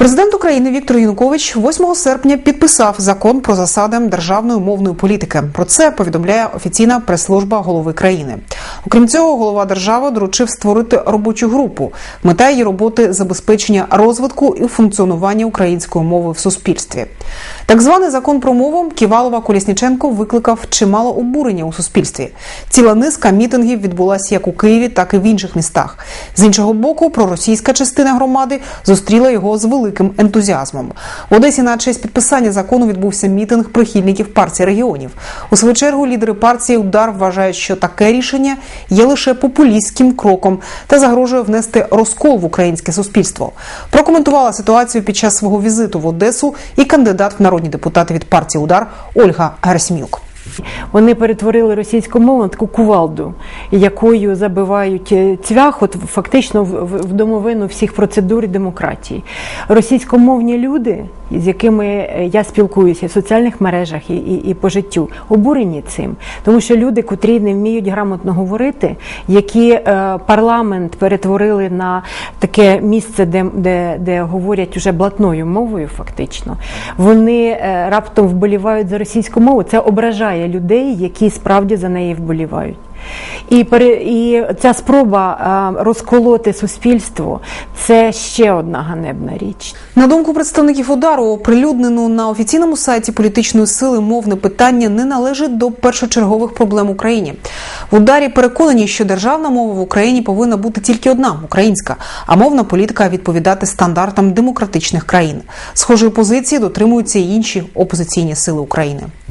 Президент України Віктор Янукович 8 серпня підписав закон про засади державної мовної політики. Про це повідомляє офіційна прес-служба голови країни. Окрім цього, голова держави доручив створити робочу групу. Мета її роботи забезпечення розвитку і функціонування української мови в суспільстві. Так званий закон про мову Ківалова Колісніченко викликав чимало обурення у суспільстві. Ціла низка мітингів відбулася як у Києві, так і в інших містах. З іншого боку, проросійська частина громади зустріла його з великим ентузіазмом. В Одесі на честь підписання закону відбувся мітинг прихильників партії регіонів. У свою чергу лідери партії удар вважають, що таке рішення є лише популістським кроком та загрожує внести розкол в українське суспільство. Прокоментувала ситуацію під час свого візиту в Одесу і кандидат в народні депутати від партії Удар Ольга Герасимюк. Вони перетворили російську мову на таку кувалду, якою забивають е, цвях, от фактично в, домовину всіх процедур і демократії. Російськомовні люди, з якими е, я спілкуюся в соціальних мережах і, і, і по життю, обурені цим, тому що люди, котрі не вміють грамотно говорити, які е, парламент перетворили на таке місце, де, де, де говорять уже блатною мовою, фактично, вони е, раптом вболівають за російську мову. Це ображає людей, які справді за неї вболівають. І, і ця спроба е, розколоти суспільство це ще одна ганебна річ. На думку представників удару, оприлюднену на офіційному сайті політичної сили мовне питання не належить до першочергових проблем в Україні. В ударі переконані, що державна мова в Україні повинна бути тільки одна українська, а мовна політика відповідати стандартам демократичних країн. Схожої позиції дотримуються й інші опозиційні сили України.